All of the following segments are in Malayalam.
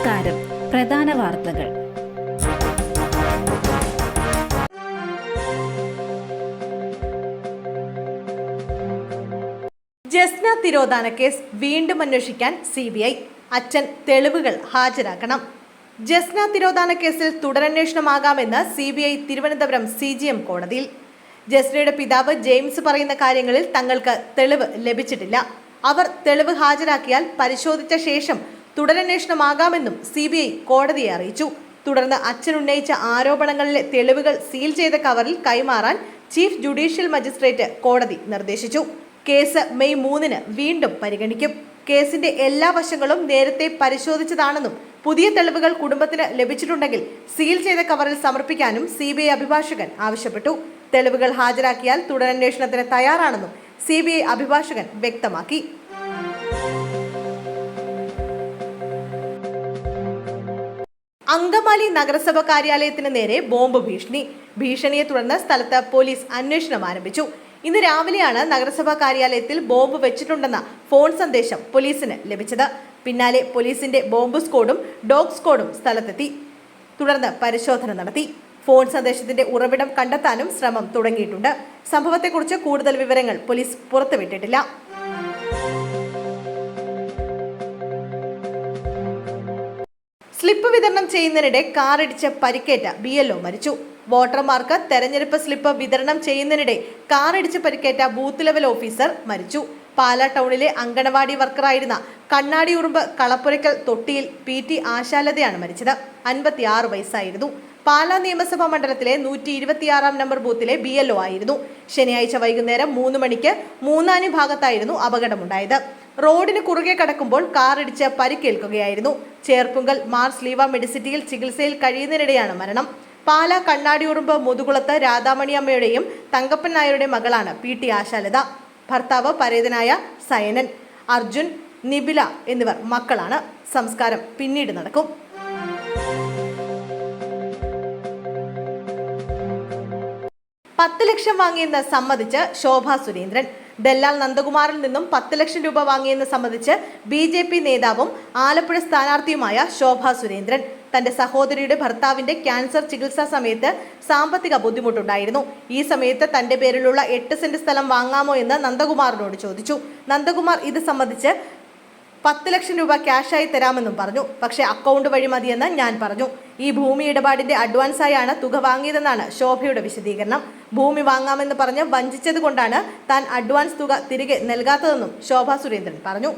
നമസ്കാരം. പ്രധാന വാർത്തകൾ. ജസ്ന തിരോധാന കേസ് വീണ്ടും അന്വേഷിക്കാൻ സി ബി ഐ. അച്ഛൻ തെളിവുകൾ ഹാജരാക്കണം. ജസ്ന തിരോധാന കേസിൽ തുടരന്വേഷണമാകാമെന്ന് C B I Thiruvananthapuram C G M കോടതിയിൽ. ജസ്നയുടെ പിതാവ് ജെയിംസ് പറയുന്ന കാര്യങ്ങളിൽ തങ്ങൾക്ക് തെളിവ് ലഭിച്ചിട്ടില്ല. അവർ തെളിവ് ഹാജരാക്കിയാൽ പരിശോധിച്ച ശേഷം തുടരന്വേഷണമാകാമെന്നും സി ബി ഐ കോടതിയെ അറിയിച്ചു. തുടർന്ന് അച്ഛൻ ഉന്നയിച്ച ആരോപണങ്ങളിലെ തെളിവുകൾ സീൽ ചെയ്ത കവറിൽ കൈമാറാൻ ചീഫ് ജുഡീഷ്യൽ മജിസ്ട്രേറ്റ് കോടതി നിർദ്ദേശിച്ചു. കേസ് മെയ് മൂന്നിന് വീണ്ടും പരിഗണിക്കും. കേസിന്റെ എല്ലാ വശങ്ങളും നേരത്തെ പരിശോധിച്ചതാണെന്നും പുതിയ തെളിവുകൾ കുടുംബത്തിന് ലഭിച്ചിട്ടുണ്ടെങ്കിൽ സീൽ ചെയ്ത കവറിൽ സമർപ്പിക്കാനും സി ബി ഐ അഭിഭാഷകൻ ആവശ്യപ്പെട്ടു. തെളിവുകൾ ഹാജരാക്കിയാൽ തുടരന്വേഷണത്തിന് തയ്യാറാണെന്നും സി ബി ഐ അഭിഭാഷകൻ വ്യക്തമാക്കി. അങ്കമാലി നഗരസഭ കാര്യാലയത്തിന് നേരെ ബോംബ് ഭീഷണി. ഭീഷണിയെ തുടർന്ന് സ്ഥലത്ത് പോലീസ് അന്വേഷണം ആരംഭിച്ചു. ഇന്ന് രാവിലെയാണ് നഗരസഭാ കാര്യാലയത്തിൽ ബോംബ് വെച്ചിട്ടുണ്ടെന്ന ഫോൺ സന്ദേശം പോലീസിന് ലഭിച്ചത്. പിന്നാലെ പോലീസിന്റെ ബോംബ് സ്ക്വാഡും ഡോഗ് സ്ക്വാഡും സ്ഥലത്തെത്തി. തുടർന്ന് പരിശോധന നടത്തി. ഫോൺ സന്ദേശത്തിന്റെ ഉറവിടം കണ്ടെത്താനും ശ്രമം തുടങ്ങിയിട്ടുണ്ട്. സംഭവത്തെക്കുറിച്ച് കൂടുതൽ വിവരങ്ങൾ പോലീസ് പുറത്തുവിട്ടിട്ടില്ല. സ്ലിപ്പ് വിതരണം ചെയ്യുന്നതിനിടെ കാറിടിച്ച് പരിക്കേറ്റ ബി എൽ മരിച്ചു. വോട്ടർമാർക്ക് തെരഞ്ഞെടുപ്പ് സ്ലിപ്പ് വിതരണം ചെയ്യുന്നതിനിടെ കാറിടിച്ച് പരിക്കേറ്റ ബൂത്ത് ലെവൽ ഓഫീസർ മരിച്ചു. പാലാ ടൗണിലെ അങ്കണവാടി വർക്കറായിരുന്ന കണ്ണാടി ഉറുമ്പ് കളപ്പുരയ്ക്കൽ തൊട്ടിയിൽ പി ടി ആശാലതയാണ് മരിച്ചത്. അൻപത്തിയാറ് വയസ്സായിരുന്നു. പാലാ നിയമസഭാ മണ്ഡലത്തിലെ നൂറ്റി ഇരുപത്തിയാറാം നമ്പർ ബൂത്തിലെ ബി ആയിരുന്നു. ശനിയാഴ്ച വൈകുന്നേരം മൂന്ന് മണിക്ക് മൂന്നാനി ഭാഗത്തായിരുന്നു അപകടമുണ്ടായത്. റോഡിന് കുറുകെ കടക്കുമ്പോൾ കാറിടിച്ച് പരിക്കേൽക്കുകയായിരുന്നു. ചേർപ്പുങ്കൽ മാർസ് ലീവ മെഡിസിറ്റിയിൽ ചികിത്സയിൽ കഴിയുന്നതിനിടെയാണ് മരണം. പാല കണ്ണാടിയുറുമ്പ് മുതുകുളത്ത് രാധാമണിയമ്മയുടെയും തങ്കപ്പൻ നായരുടെ മകളാണ് പി ടി ആശാലത. ഭർത്താവ് പരേതനായ സയനൻ അർജുൻ നിബില എന്നിവർ മക്കളാണ്. സംസ്കാരം പിന്നീട് നടക്കും. പത്ത് ലക്ഷം വാങ്ങിയെന്ന് സമ്മതിച്ച് ശോഭ സുരേന്ദ്രൻ. ദല്ലാൽ നന്ദകുമാറിൽ നിന്നും പത്ത് ലക്ഷം രൂപ വാങ്ങിയെന്ന് സംബന്ധിച്ച് ബി ജെ പി നേതാവും ആലപ്പുഴ സ്ഥാനാർത്ഥിയുമായ ശോഭ സുരേന്ദ്രൻ. തന്റെ സഹോദരിയുടെ ഭർത്താവിന്റെ ക്യാൻസർ ചികിത്സാ സമയത്ത് സാമ്പത്തിക ബുദ്ധിമുട്ടുണ്ടായിരുന്നു. ഈ സമയത്ത് തന്റെ പേരിലുള്ള എട്ട് സെന്റ് സ്ഥലം വാങ്ങാമോ എന്ന് നന്ദകുമാറിനോട് ചോദിച്ചു. നന്ദകുമാർ ഇത് സംബന്ധിച്ച് പത്ത് ലക്ഷം രൂപ ക്യാഷായി തരാമെന്നും പറഞ്ഞു. പക്ഷേ അക്കൗണ്ട് വഴി മതിയെന്ന് ഞാൻ പറഞ്ഞു. ഈ ഭൂമി ഇടപാടിന്റെ അഡ്വാൻസായാണ് തുക വാങ്ങിയതെന്നാണ് ശോഭയുടെ വിശദീകരണം. ഭൂമി വാങ്ങാമെന്ന് പറഞ്ഞ് വഞ്ചിച്ചത് കൊണ്ടാണ് താൻ അഡ്വാൻസ് തുക തിരികെ നൽകാത്തതെന്നും ശോഭ സുരേന്ദ്രൻ പറഞ്ഞു.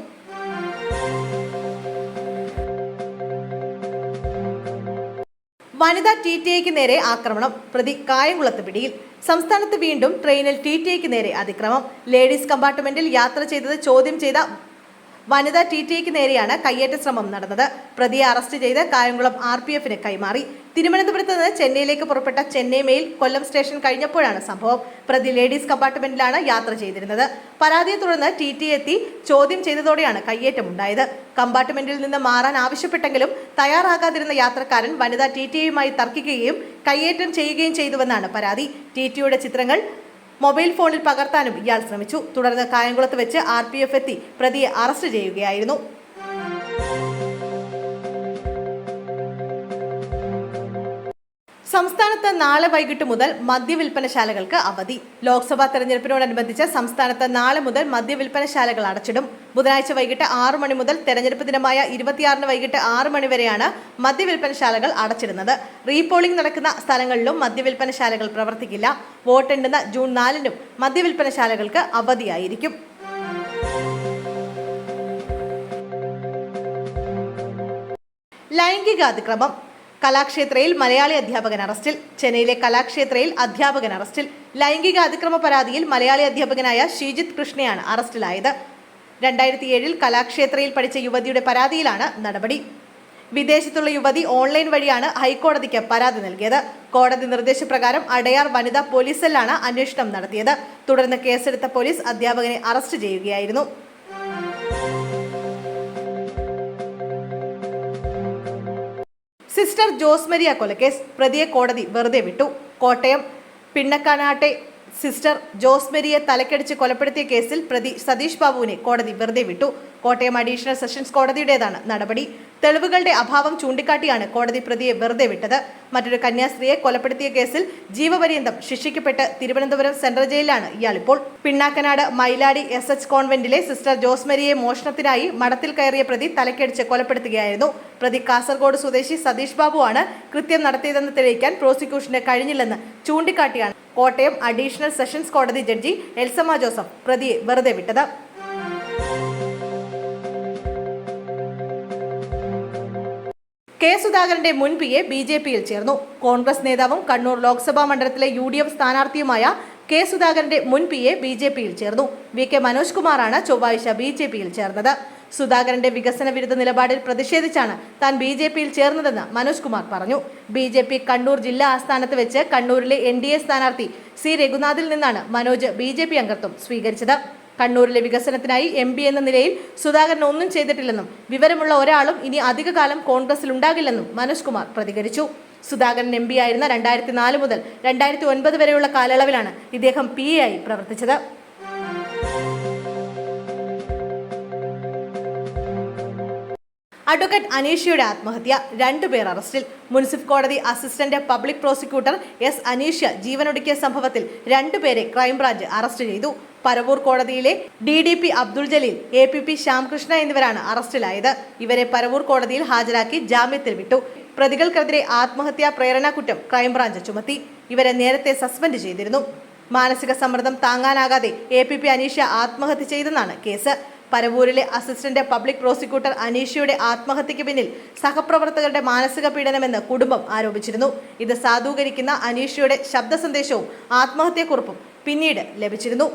വനിതാ ടി ടി ഐക്ക് നേരെ ആക്രമണം. പ്രതി കായംകുളത്ത് പിടിയിൽ. സംസ്ഥാനത്ത് വീണ്ടും ട്രെയിനിൽ ടി ടി ഐക്ക് നേരെ അതിക്രമം. ലേഡീസ് കമ്പാർട്ട്മെന്റിൽ യാത്ര ചെയ്തത് ചോദ്യം ചെയ്ത വനിതാ ടി ടിക്ക് നേരെയാണ് കയ്യേറ്റ ശ്രമം നടന്നത്. പ്രതിയെ അറസ്റ്റ് ചെയ്ത് കായംകുളം ആർ പി എഫിന് കൈമാറി. തിരുവനന്തപുരത്ത് നിന്ന് ചെന്നൈയിലേക്ക് പുറപ്പെട്ട ചെന്നൈ മെയിൽ കൊല്ലം സ്റ്റേഷൻ കഴിഞ്ഞപ്പോഴാണ് സംഭവം. പ്രതി ലേഡീസ് കമ്പാർട്ട്മെന്റിലാണ് യാത്ര ചെയ്തിരുന്നത്. പരാതിയെ തുടർന്ന് ടി ടി എത്തി ചോദ്യം ചെയ്തതോടെയാണ് കയ്യേറ്റമുണ്ടായത് കമ്പാർട്ട്മെന്റിൽ നിന്ന് മാറാൻ ആവശ്യപ്പെട്ടെങ്കിലും തയ്യാറാകാതിരുന്ന യാത്രക്കാരൻ വനിതാ ടി ടി ഐയുമായി തർക്കിക്കുകയും കയ്യേറ്റം ചെയ്യുകയും ചെയ്തുവെന്നാണ് പരാതി. ടി ടിയുടെ ചിത്രങ്ങൾ മൊബൈൽ ഫോണിൽ പകർത്താനും ഇയാൾ ശ്രമിച്ചു. തുടർന്ന് കായംകുളത്ത് വെച്ച് ആർ എത്തി പ്രതിയെ അറസ്റ്റ് ചെയ്യുകയായിരുന്നു. സംസ്ഥാനത്ത് നാളെ വൈകിട്ട് മുതൽ മദ്യവിൽപ്പനശാലകൾക്ക് അവധി. ലോക്സഭാ തെരഞ്ഞെടുപ്പിനോടനുബന്ധിച്ച് സംസ്ഥാനത്ത് നാളെ മുതൽ മദ്യവിൽപ്പനശാലകൾ അടച്ചിടും. ബുധനാഴ്ച വൈകിട്ട് ആറു മണി മുതൽ തെരഞ്ഞെടുപ്പ് ദിനമായ ഇരുപത്തിയാറിന് വൈകിട്ട് ആറു മണി വരെയാണ് മദ്യവിൽപ്പനശാലകൾ അടച്ചിടുന്നത്. റീപോളിംഗ് നടക്കുന്ന സ്ഥലങ്ങളിലും മദ്യവിൽപ്പനശാലകൾ പ്രവർത്തിക്കില്ല. വോട്ടെണ്ണുന്ന ജൂൺ നാലിനും മദ്യവിൽപ്പനശാലകൾക്ക് അവധിയായിരിക്കും. ലൈംഗിക അതിക്രമം കലാക്ഷേത്രയിൽ മലയാളി അധ്യാപകൻ അറസ്റ്റിൽ. ചെന്നൈയിലെ കലാക്ഷേത്രയിൽ അധ്യാപകൻ അറസ്റ്റിൽ. ലൈംഗിക അതിക്രമ പരാതിയിൽ മലയാളി അധ്യാപകനായ ഷീജിത് കൃഷ്ണയാണ് അറസ്റ്റിലായത്. രണ്ടായിരത്തി ഏഴിൽ കലാക്ഷേത്രയിൽ പഠിച്ച യുവതിയുടെ പരാതിയിലാണ് നടപടി. വിദേശത്തുള്ള യുവതി ഓൺലൈൻ വഴിയാണ് ഹൈക്കോടതിക്ക് പരാതി നൽകിയത്. കോടതി നിർദ്ദേശപ്രകാരം അടയാർ വനിതാ പോലീസിലാണ് അന്വേഷണം നടത്തിയത്. തുടർന്ന് കേസെടുത്ത പോലീസ് അധ്യാപകനെ അറസ്റ്റ് ചെയ്യുകയായിരുന്നു. സിസ്റ്റർ ജോസ് മരിയ കൊലക്കേസ് പ്രതിയെ കോടതി വെറുതെ വിട്ടു. കോട്ടയം പിണ്ണക്കാനാട്ടെ സിസ്റ്റർ ജോസ് മെരിയെ തലക്കടിച്ച് കൊലപ്പെടുത്തിയ കേസിൽ പ്രതി സതീഷ് ബാബുവിനെ കോടതി വെറുതെ വിട്ടു. കോട്ടയം അഡീഷണൽ സെഷൻസ് കോടതിയുടേതാണ് നടപടി. തെളിവുകളുടെ അഭാവം ചൂണ്ടിക്കാട്ടിയാണ് കോടതി പ്രതിയെ വെറുതെ വിട്ടത്. മറ്റൊരു കന്യാസ്ത്രീയെ കൊലപ്പെടുത്തിയ കേസിൽ ജീവപര്യന്തം ശിക്ഷിക്കപ്പെട്ട് തിരുവനന്തപുരം സെൻട്രൽ ജയിലിലാണ് ഇയാളിപ്പോൾ. പിണ്ണാക്കനാട് മൈലാടി എസ് എച്ച് കോൺവെന്റിലെ സിസ്റ്റർ ജോസ്മരിയെ മോഷണത്തിനായി മഠത്തിൽ കയറിയ പ്രതി തലക്കടിച്ച് കൊലപ്പെടുത്തുകയായിരുന്നു. പ്രതി കാസർഗോഡ് സ്വദേശി സതീഷ് ബാബുവാണ് കൃത്യം നടത്തിയതെന്ന് തെളിയിക്കാൻ പ്രോസിക്യൂഷന് കഴിഞ്ഞില്ലെന്ന് ചൂണ്ടിക്കാട്ടിയാണ് കോട്ടയം അഡീഷണൽ സെഷൻസ് കോടതി ജഡ്ജി എൽസമ്മ ജോസഫ് പ്രതിയെ വെറുതെ വിട്ടത്. കെ സുധാകരന്റെ മുൻ പി എ ബി ജെ പിയിൽ ചേർന്നു. കോൺഗ്രസ് നേതാവും കണ്ണൂർ ലോക്സഭാ മണ്ഡലത്തിലെ യു ഡി എഫ് സ്ഥാനാർത്ഥിയുമായ കെ സുധാകരന്റെ മുൻ പി എ ബി ജെ പിയിൽ ചേർന്നു. വി കെ മനോജ് കുമാറാണ് ചൊവ്വാഴ്ച ബി ജെ പിയിൽ ചേർന്നത്. സുധാകരന്റെ വികസന വിരുദ്ധ നിലപാടിൽ പ്രതിഷേധിച്ചാണ് താൻ ബി ജെ പിയിൽ ചേർന്നതെന്ന് മനോജ് കുമാർ പറഞ്ഞു. ബി ജെ പി കണ്ണൂർ ജില്ലാ ആസ്ഥാനത്ത് വെച്ച് കണ്ണൂരിലെ എൻ ഡി എ സ്ഥാനാർത്ഥി സി രഘുനാഥിൽ നിന്നാണ് മനോജ് ബി ജെ പി അംഗത്വം സ്വീകരിച്ചത്. കണ്ണൂരിലെ വികസനത്തിനായി എം പി എന്ന നിലയിൽ സുധാകരൻ ഒന്നും ചെയ്തിട്ടില്ലെന്നും വിവരമുള്ള ഒരാളും ഇനി അധികകാലം കോൺഗ്രസിൽ ഉണ്ടാകില്ലെന്നും മനോജ് കുമാർ പ്രതികരിച്ചു. സുധാകരൻ എം പി ആയിരുന്ന രണ്ടായിരത്തി നാല് മുതൽ രണ്ടായിരത്തി ഒൻപത് വരെയുള്ള കാലയളവിലാണ് ഇദ്ദേഹം പി എ ആയി പ്രവർത്തിച്ചത്. അഡ്വക്കേറ്റ് അനീഷയുടെ ആത്മഹത്യ രണ്ടുപേർ അറസ്റ്റിൽ. മുൻസിഫ് കോടതി assistant public prosecutor S Aneesha ജീവനൊടുക്കിയ സംഭവത്തിൽ രണ്ടുപേരെ ക്രൈംബ്രാഞ്ച് അറസ്റ്റ് ചെയ്തു. പരവൂർ കോടതിയിലെ D D P Abdul Jaleel A P P Shyamkrishna എന്നിവരാണ് അറസ്റ്റിലായത്. ഇവരെ പരവൂർ കോടതിയിൽ ഹാജരാക്കി ജാമ്യത്തിൽ വിട്ടു. പ്രതികൾക്കെതിരെ ആത്മഹത്യാ പ്രേരണ കുറ്റം ക്രൈംബ്രാഞ്ച് ചുമത്തി. ഇവരെ നേരത്തെ സസ്പെൻഡ് ചെയ്തിരുന്നു. മാനസിക സമ്മർദ്ദം താങ്ങാനാകാതെ എ പി പി അനീഷ ആത്മഹത്യ ചെയ്തെന്നാണ് കേസ്. പരവൂരിലെ അസിസ്റ്റന്റ് പബ്ലിക് പ്രോസിക്യൂട്ടർ അനീഷയുടെ ആത്മഹത്യയ്ക്ക് പിന്നിൽ സഹപ്രവർത്തകരുടെ മാനസിക പീഡനമെന്ന് കുടുംബം ആരോപിച്ചിരുന്നു. ഇത് സാധൂകരിക്കുന്ന അനീഷയുടെ ശബ്ദ സന്ദേശവും ആത്മഹത്യക്കുറിപ്പും പിന്നീട് ലഭിച്ചിരുന്നു.